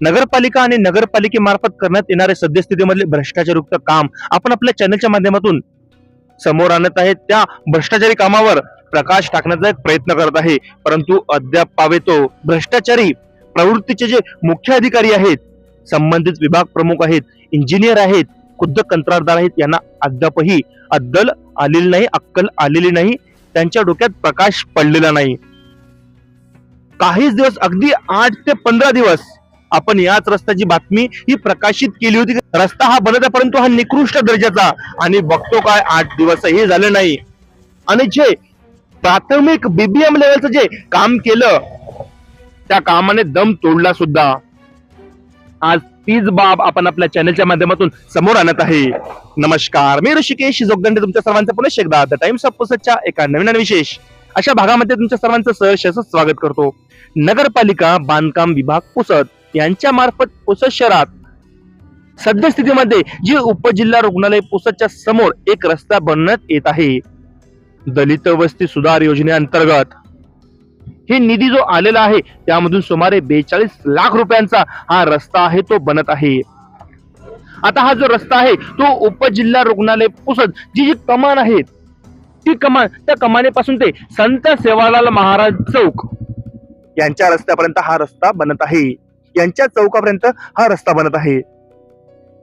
नगरपालिका आणि नगरपालिकेमार्फत करण्यात येणारे सद्यस्थितीमधले भ्रष्टाचारयुक्त काम आपण आपल्या चॅनलच्या माध्यमातून समोर आणत आहे. त्या भ्रष्टाचारी कामावर प्रकाश टाकण्याचा एक प्रयत्न करत आहे. परंतु अद्याप पावे तो भ्रष्टाचारी प्रवृत्तीचे जे मुख्य अधिकारी आहेत संबंधित विभाग प्रमुख आहेत इंजिनियर आहेत खुद्द कंत्राटदार आहेत यांना अद्यापही अद्दल आलेली नाही अक्कल आलेली नाही. त्यांच्या डोक्यात प्रकाश पडलेला नाही. काहीच दिवस अगदी आठ ते पंधरा दिवस आपण याच रस्त्याची बातमी ही प्रकाशित केली होती. रस्ता हा बनत आहे परंतु हा निकृष्ट दर्जाचा. आणि बघतो काय आठ दिवसही झाले नाही. आणि जे प्राथमिक बीबीएम लेवलचं जे काम केलं त्या कामाने दम तोडला सुद्धा. आज तीच बाब आपण आपल्या चॅनलच्या माध्यमातून समोर आणत आहे. नमस्कार मी ऋषिकेश जोगदंडे तुमच्या सर्वांचं पुन्हा एकदा द टाइम्स ऑफ पुसतच्या एका नवीन विशेष. अशा भागामध्ये तुमच्या सर्वांचं सहर्ष स्वागत करतो. नगरपालिका बांधकाम विभाग पुसत. यांच्या मार्फत पुसत शहरात. सद्यस्थितीमध्ये जे उपजिल्हा रुग्णालय पुसतच्या समोर एक रस्ता बनवण्यात येत आहे. दलित वस्ती सुधार योजनेअंतर्गत. हे निधी जो आलेला आहे त्यामधून सुमारे बेचाळीस लाख रुपयांचा हा रस्ता आहे तो बनत आहे. आता हा जो रस्ता आहे तो उपजिल्हा रुग्णालय पुसद जी जी कमान आहे ती कमान त्या कमानेपासून ते संत सेवालाल महाराज चौक. यांच्या रस्त्यापर्यंत हा रस्ता बनत आहे. यांच्या चौकापर्यंत हा रस्ता बनत आहे.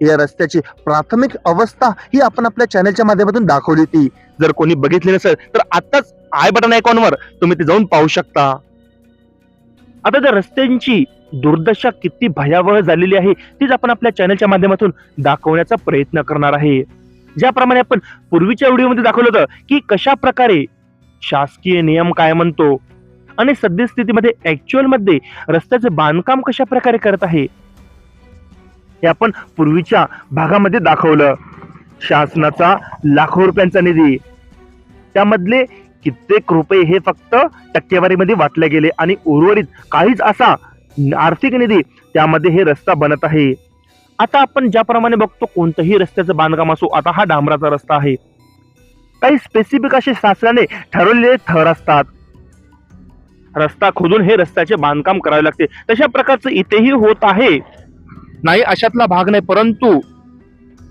या रस्त्याची प्राथमिक अवस्था ही आपण आपल्या चॅनलच्या माध्यमातून दाखवली होती. जर कोणी बघितली नसेल तर आताच आय बटन आयकॉनवर तुम्ही ते जाऊन पाहू शकता. आता त्या रस्त्यांची दुर्दशा किती भयावह झालेली आहे तीच आपण आपल्या चॅनलच्या माध्यमातून दाखवण्याचा प्रयत्न करणार आहे. ज्याप्रमाणे आपण पूर्वीच्या व्हिडिओमध्ये दाखवलं होतं की कशा प्रकारे शासकीय नियम काय म्हणतो? आणि सद्यस्थितीमध्ये ऍक्च्युअलमध्ये रस्त्याचे बांधकाम कशा प्रकारे करत आहे हे आपण पूर्वीच्या भागामध्ये दाखवलं. शासनाचा लाखो रुपयांचा निधी. त्यामधले कित्येक रुपये हे फक्त टक्केवारीमध्ये वाटले गेले आणि उर्वरित काहीच असा आर्थिक निधी त्यामध्ये हे रस्ता बनत आहे. आता आपण ज्याप्रमाणे बघतो कोणतंही रस्त्याचं बांधकाम असो आता हा डांबराचा रस्ता आहे. काही स्पेसिफिक असे शासनाने ठरवलेले थर असतात. रस्ता खोदून हे रस्त्याचे बांधकाम करावे लागते. तशा प्रकारचं इथेही होत आहे. नाही अशातला भाग नाही परंतु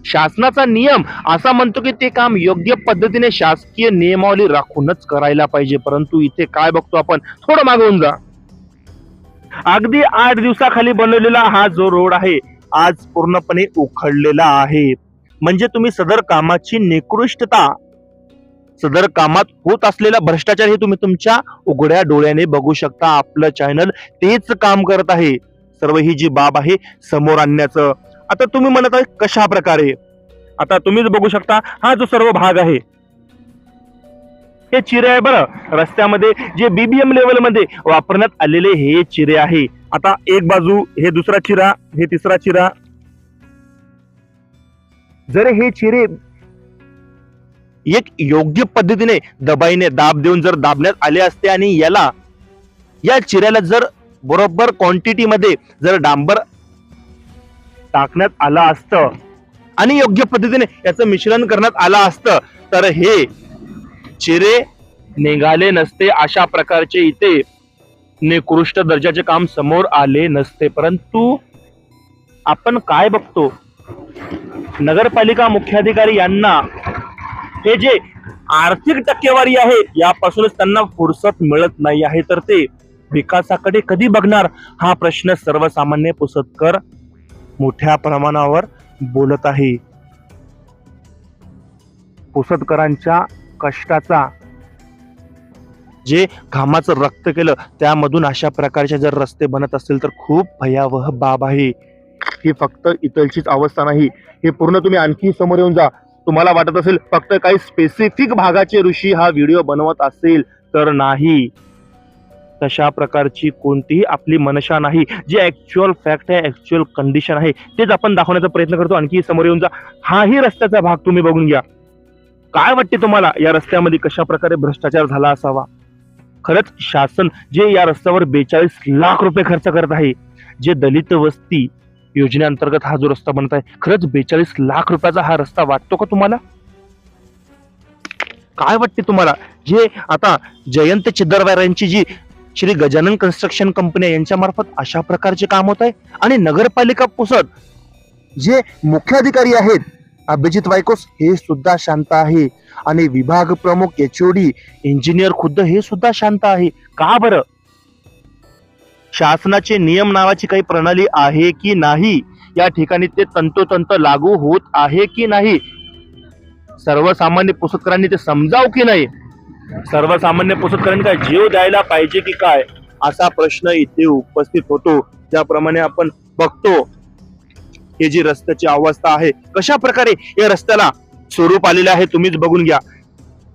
शासनाचा नियम असा म्हणतो की ते काम योग्य पद्धतीने शासकीय नियमावली राखूनच करायला पाहिजे. परंतु इथे काय बघतो आपण? थोडं मागवून जा. अगदी आठ दिवसाखाली बनवलेला हा जो रोड आहे आज पूर्णपणे उखडलेला आहे. म्हणजे तुम्ही सदर कामाची निकृष्टता सदर कामात होत असलेला भ्रष्टाचार हे तुम्ही तुमच्या उघड्या डोळ्याने बघू शकता. आपलं चॅनल तेच काम करत आहे. सर्व ही जी बाब आहे समोर आणण्याचं. आता तुम्ही म्हणत आहे कशा प्रकारे? आता तुम्हीच बघू शकता हा जो सर्व भाग आहे. हे चिरे आहे बरं. रस्त्यामध्ये जे बीबीएम लेवलमध्ये वापरण्यात आलेले हे चिरे आहे. आता एक बाजू हे दुसरा चिरा हे तिसरा चिरा. जर हे चिरे एक योग्य पद्धतीने दबाईने दाब देऊन जर दाबण्यात आले असते आणि याला या चिऱ्याला जर बरोबर क्वांटिटी मध्ये जर डांबर टाकण्यात आलं असतं आणि योग्य पद्धतीने याचं मिश्रण करण्यात आलं असतं तर हे चिरे निघाले नसते अशा प्रकारचे इथे निकृष्ट दर्जाचे काम समोर आले नसते. परंतु आपण काय बघतो? नगरपालिका मुख्याधिकारी यांना हे जे आर्थिक टक्केवारी आहे यापासूनच त्यांना फुरसत मिळत नाही आहे. तर ते विकासाकडे कधी बघणार? हा प्रश्न सर्वसामान्य पुसतकर मोठ्या प्रमाणावर बोलत आहे. पुसतकरांच्या कष्टाचा जे घामाचं रक्त केलं त्यामधून अशा प्रकारचे जर रस्ते बनत असतील तर खूप भयावह बाब आहे. ही फक्त इथलचीच अवस्था नाही. हे पूर्ण तुम्ही आणखी समोर येऊन जा. तुम्हाला वाटत असेल फक्त काही स्पेसिफिक भागाचे ऋषी हा व्हिडिओ बनवत असेल तर नाही. तशा प्रकारची कोणतीही आपली मनशा नाही जे ॲक्च्युअल फॅक्ट आहे ॲक्च्युअल कंडिशन आहे तेच आपण दाखवण्याचा प्रयत्न करतो. आणखी समोर येऊन जा. हाही रस्त्याचा भाग तुम्ही बघून घ्या. काय वाटते तुम्हाला? या रस्त्यामध्ये कशा प्रकारे भ्रष्टाचार झाला असावा? खरंच शासन जे या रस्त्यावर बेचाळीस लाख रुपये खर्च करत आहे जे दलित वस्ती योजनेअंतर्गत हा जो रस्ता बनत आहे खरंच बेचाळीस लाख रुपयाचा हा रस्ता वाटतो का तुम्हाला? काय वाटते तुम्हाला? जे आता जयंत चिद्दरवार यांची जी श्री गजानन कन्स्ट्रक्शन कंपनी यांच्या मार्फत अशा प्रकारचे काम होत आहे? आणि नगरपालिका पुसत जे मुख्याधिकारी आहेत अभिजित वायकोस हे सुद्धा शांत आहे. आणि विभाग प्रमुख एचओडी इंजिनियर खुद्द हे सुद्धा शांत आहे. का बरं? शासनाचे नियम नावाची काही प्रणाली आहे की नाही? या ठिकाणी ते तंतोतंत लागू होत आहे की नाही? सर्वसामान्य पुस्तकांनी ते समजाव की नाही? सर्वसामान्य पुस्तकांनी काय जीव द्यायला पाहिजे की काय? असा प्रश्न इथे उपस्थित होतो. ज्याप्रमाणे आपण बघतो हे जी रस्त्याची अवस्था आहे कशा प्रकारे या रस्त्याला स्वरूप आलेलं आहे तुम्हीच बघून घ्या.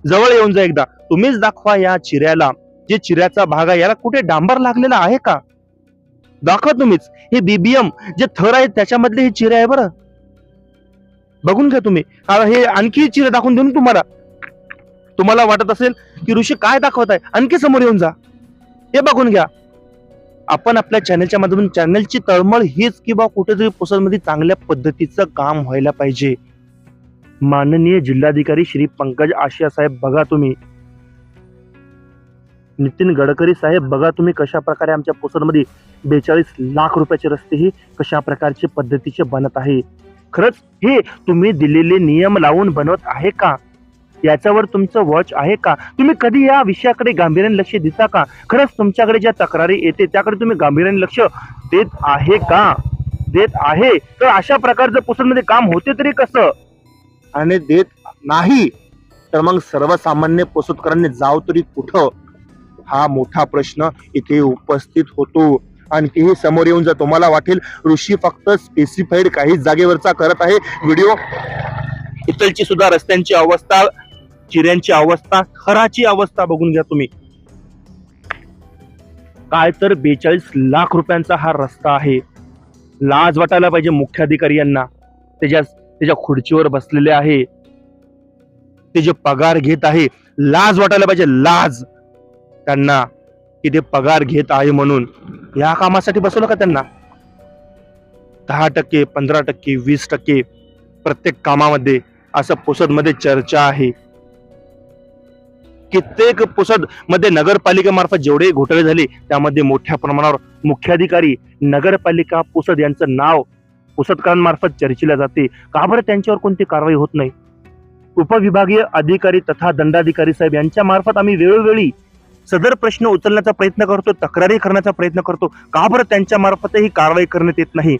जवळ येऊन जा एकदा. तुम्हीच दाखवा या चिऱ्याला. जे चिऱ्याचा भाग आहे याला कुठे डांबर लागलेला आहे का? दाखवा तुम्हीच. हे बीबीएम जे थर आहेत त्याच्यामधले हे चिरे आहे बरं. बघून घ्या तुम्ही. आता हे आणखी चिरे दाखवून देऊन तुम्हाला. तुम्हाला वाटत असेल की ऋषी काय दाखवत आहे? आणखी समोर येऊन जा. हे बघून घ्या. आपण आपल्या चॅनलच्या माध्यमातून चॅनलची तळमळ हीच की कुठेतरी पुसदमध्ये चांगल्या पद्धतीचं काम व्हायला पाहिजे. माननीय जिल्हाधिकारी श्री पंकज आशिया साहेब बघा तुम्ही. नितीन गडकरी साहेब बघा तुम्ही कशा प्रकारे आमच्या पुसदमध्ये बेचाळीस लाख रुपयाचे रस्ते ही कशा प्रकारचे पद्धतीचे बनत आहे? खरंच हे तुम्ही दिलेले नियम लावून बनवत आहे का? याच्यावर तुमचं वॉच आहे का? तुम्ही कधी या विषयाकडे गांभीर्याने लक्ष देता का? खरंच तुमच्याकडे ज्या तक्रारी येते त्याकडे तुम्ही गांभीर्याने लक्ष देत आहे का? देत आहे? तर अशा प्रकारचं पुसदमध्ये काम होते तरी कसं? आणि देत नाही तर मग सर्वसामान्य पुसदकरांनी जाव तरी कुठं? हा मोठा प्रश्न इथे उपस्थित होतो. आणखीही समोर येऊन जर तुम्हाला वाटेल ऋषी फक्त स्पेसिफाईड काही जागेवरचा करत आहे. व्हिडिओ इथलची सुद्धा रस्त्यांची अवस्था चिऱ्यांची अवस्था खराची अवस्था बघून घ्या तुम्ही. काय तर बेचाळीस लाख रुपयांचा हा रस्ता आहे. लाज वाटायला पाहिजे मुख्याधिकारी यांना त्याच्या त्याच्या खुर्चीवर बसलेले आहे. ते जे पगार घेत आहे लाज वाटायला पाहिजे लाज. त्यांना की ते पगार घेत आहे म्हणून. या कामासाठी बसवलं का त्यांना? दहा टक्के पंधरा टक्के वीस टक्के प्रत्येक कामामध्ये असं पुसदमध्ये चर्चा आहे. कित्येक पुसदमध्ये नगरपालिकेमार्फत जेवढे घोटाळे झाले त्यामध्ये मोठ्या प्रमाणावर मुख्याधिकारी नगरपालिका पुसद यांचं नाव पुसदकारांमार्फत चर्चेला जाते. का बरं त्यांच्यावर कोणती कारवाई होत नाही? उपविभागीय अधिकारी तथा दंडाधिकारी साहेब यांच्या मार्फत आम्ही वेळोवेळी सदर प्रश्न उचलण्याचा प्रयत्न करतो तक्रारी करण्याचा प्रयत्न करतो का बरं त्यांच्या मार्फत ही कारवाई करण्यात येत नाही?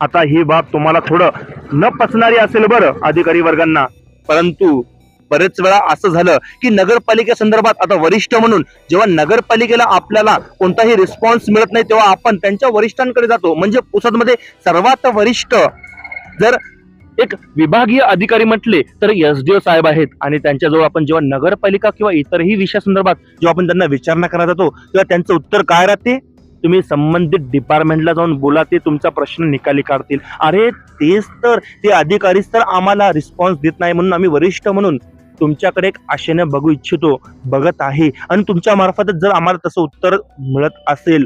आता ही बाब तुम्हाला थोडं न पचणारी असेल बरं अधिकारी वर्गांना. परंतु बरेच वेळा असं झालं की नगरपालिके संदर्भात आता वरिष्ठ म्हणून जेव्हा नगरपालिकेला आपल्याला कोणताही रिस्पॉन्स मिळत नाही तेव्हा आपण त्यांच्या वरिष्ठांकडे जातो. म्हणजे पुसदमध्ये सर्वात वरिष्ठ जर एक विभागीय अधिकारी म्हटले तर एसडीओ साहेब आहेत आणि त्यांच्याजवळ आपण जेव्हा नगरपालिका किंवा इतरही विषयासंदर्भात जेव्हा आपण त्यांना विचारणा करायला जातो तेव्हा त्यांचं उत्तर काय राहते? तुम्ही संबंधित डिपार्टमेंटला जाऊन बोला ते तुमचा प्रश्न निकाली काढतील. अरे तेच तर. ते अधिकारीच तर आम्हाला रिस्पॉन्स देत नाही म्हणून आम्ही वरिष्ठ म्हणून तुमच्याकडे एक आशेने बघू इच्छितो बघत आहे. आणि तुमच्या मार्फतच जर आम्हाला तसं उत्तर मिळत असेल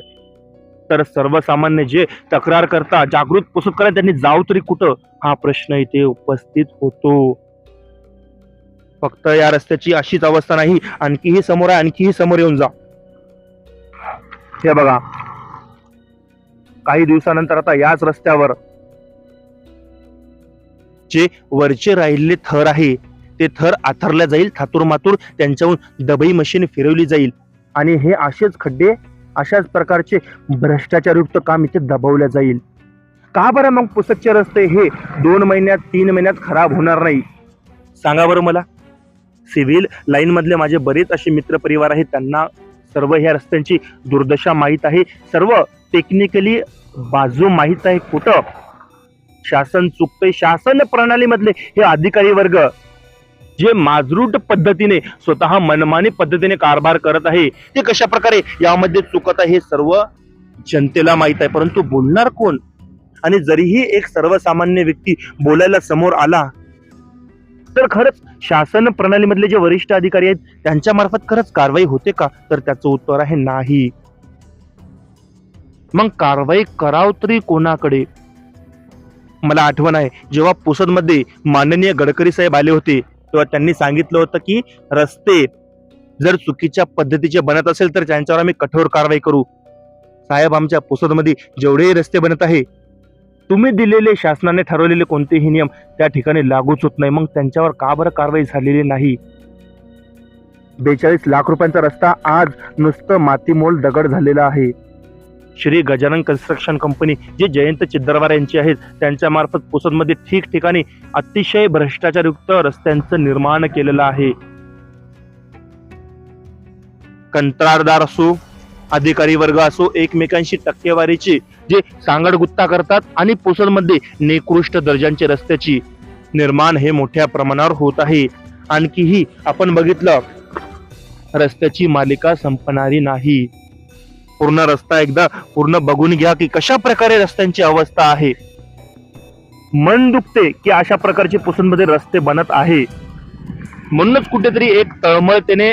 तर सर्वसामान्य जे तक्रार करता जागृत पुस्तकाला त्यांनी जाऊ तरी कुठं? हा प्रश्न इथे उपस्थित होतो. फक्त या रस्त्याची अशीच अवस्था नाही आणखीही समोर आहे आणखीही समोर येऊन जा. हे बघा. काही दिवसानंतर आता याच रस्त्यावर जे वरचे राहिलेले थर आहे ते थर आथरल्या जाईल थातूर मातूर त्यांच्याहून दबई मशीन फिरवली जाईल. आणि हे असेच खड्डे अशाच प्रकारचे भ्रष्टाचारयुक्त काम इथे दबवल्या जाईल. का बरं मग पुसदचे रस्ते हे दोन महिन्यात तीन महिन्यात खराब होणार नाही? सांगा बरं मला. सिव्हिल लाईनमधले माझे बरेच असे मित्र परिवार आहेत त्यांना सर्व ह्या रस्त्यांची दुर्दशा माहीत आहे. सर्व टेक्निकली बाजू माहीत आहे. कुठं? शासन चुकतंय. शासन प्रणालीमधले हे अधिकारी वर्ग जे माजरूट पद्धतीने स्वतः मनमानी पद्धतीने कारभार करत आहे ते कशा प्रकारे यामध्ये चुकत आहे हे सर्व जनतेला माहीत आहे. परंतु बोलणार कोण? आणि जरीही एक सर्वसामान्य व्यक्ती बोलायला समोर आला तर खरंच शासन प्रणालीमधले जे वरिष्ठ अधिकारी आहेत त्यांच्या मार्फत खरंच कारवाई होते का? तर त्याचं उत्तर आहे नाही. मग कारवाई कराव तरी कोणाकडे? मला आठवण आहे जेव्हा पुसदमध्ये माननीय गडकरी साहेब आले होते किंवा त्यांनी सांगितलं होतं की रस्ते जर चुकीच्या पद्धतीचे बनत असेल तर त्यांच्यावर आम्ही कठोर कारवाई करू. साहेब आमच्या पुसदमध्ये जेवढेही रस्ते बनत आहे तुम्ही दिलेले शासनाने ठरवलेले कोणतेही नियम त्या ठिकाणी लागूच होत नाही. मग त्यांच्यावर का बरं कारवाई झालेली नाही? बेचाळीस लाख रुपयांचा रस्ता आज नुसतं मातीमोल दगड झालेला आहे. श्री गजानन कन्स्ट्रक्शन कंपनी जे जयंत चिद्दरवार यांची आहेत त्यांच्यामार्फत पुसदमध्ये ठिकठिकाणी अतिशय भ्रष्टाचारयुक्त रस्त्यांचं निर्माण केलेलं आहे. कंत्राटदार असो अधिकारी वर्ग असो एकमेकांशी टक्केवारीची जे सांगडगुत्ता करतात आणि पुसदमध्ये निकृष्ट दर्जांचे रस्त्याची निर्माण हे मोठ्या प्रमाणावर होत आहे. आणखीही आपण बघितलं रस्त्याची मालिका संपणारी नाही. पूर्ण रस्ता एकदा पूर्ण बघून घ्या की कशा प्रकारे रस्त्यांची अवस्था आहे. मन दुखते की अशा प्रकारचे पुसनमध्ये रस्ते बनत आहे. म्हणूनच कुठेतरी एक तळमळतेने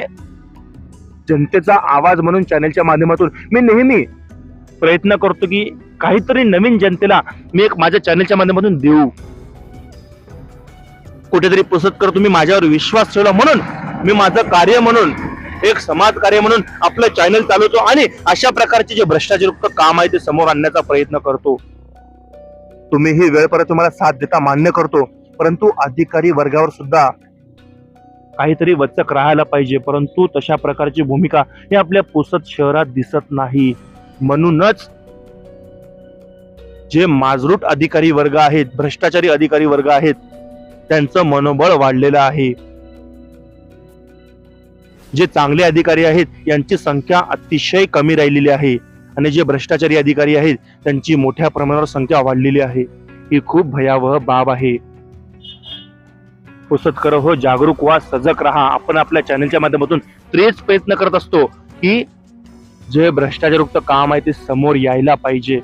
जनतेचा आवाज म्हणून चॅनलच्या माध्यमातून मी नेहमी प्रयत्न करतो की काहीतरी नवीन जनतेला मी एक माझ्या चॅनलच्या माध्यमातून देऊ. कुठेतरी पुसत कर तुम्ही माझ्यावर विश्वास ठेवला म्हणून मी माझं कार्य म्हणून एक समाज कार्य म्हणून आपलं चॅनल चालवतो आणि अशा प्रकारचे जे भ्रष्टाचारयुक्त काम आहे ते समोर आणण्याचा प्रयत्न करतो. तुम्ही ही वेळ परत तुम्हाला साथ देता मान्य करतो. परंतु अधिकारी वर्गावर सुद्धा काहीतरी वचक राहायला पाहिजे. परंतु तशा प्रकारची भूमिका ही आपल्या पुसत शहरात दिसत नाही. म्हणूनच जे माजरूट अधिकारी वर्ग आहेत भ्रष्टाचारी अधिकारी वर्ग आहेत त्यांचं मनोबळ वाढलेलं आहे. जे चांगले अधिकारी आहेत यांची संख्या अतिशय कमी राहिलेली आहे. आणि जे भ्रष्टाचारी अधिकारी आहेत त्यांची मोठ्या प्रमाणावर संख्या वाढलेली आहे. ही खूप भयावह बाब आहे. हो पुसतकर हो जागरूक व्हा सजग राहा. आपण आपल्या चॅनलच्या माध्यमातून तेच प्रयत्न करत असतो की जे भ्रष्टाचारयुक्त काम आहे ते समोर यायला पाहिजे.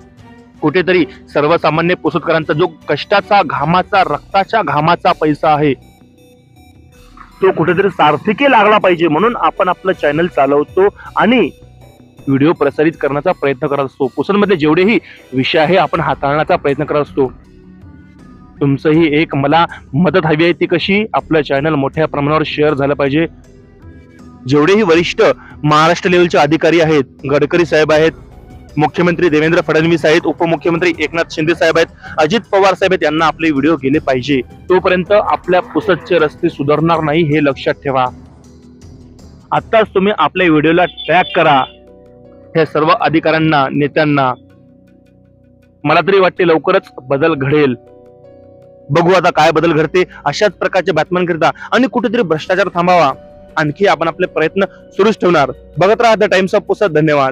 कुठेतरी सर्वसामान्य पुसतकरांचा जो कष्टाचा घामाचा रक्ताच्या घामाचा पैसा आहे तो कुठेतरी सार्थकी लागला पाहिजे म्हणून आपण आपलं चॅनल चालवतो आणि व्हिडिओ प्रसारित करण्याचा प्रयत्न करत असतो. कुसनमध्ये जेवढेही विषय आहे आपण हाताळण्याचा प्रयत्न करत असतो. तुमचंही एक मला मदत हवी आहे ती कशी? आपलं चॅनल मोठ्या प्रमाणावर शेअर झालं पाहिजे. जेवढेही वरिष्ठ महाराष्ट्र लेवलचे अधिकारी आहेत गडकरी साहेब आहेत मुख्यमंत्री देवेंद्र फडणवीस आहेत उपमुख्यमंत्री एकनाथ शिंदे साहेब आहेत अजित पवार साहेब आहेत यांना आपले व्हिडिओ गेले पाहिजे. तोपर्यंत आपल्या पुसदचे रस्ते सुधारणार नाही हे लक्षात ठेवा. आत्ताच तुम्ही आपल्या व्हिडिओला ट्रॅक करा. हे सर्व अधिकाऱ्यांना नेत्यांना मला तरी वाटते लवकरच बदल घडेल. बघू आता काय बदल घडते अशाच प्रकारच्या बातम्यांकरिता आणि कुठेतरी भ्रष्टाचार थांबावा. आणखी आपण आपले प्रयत्न सुरूच ठेवणार. बघत राहा द टाइम्स ऑफ पुसत धन्यवाद.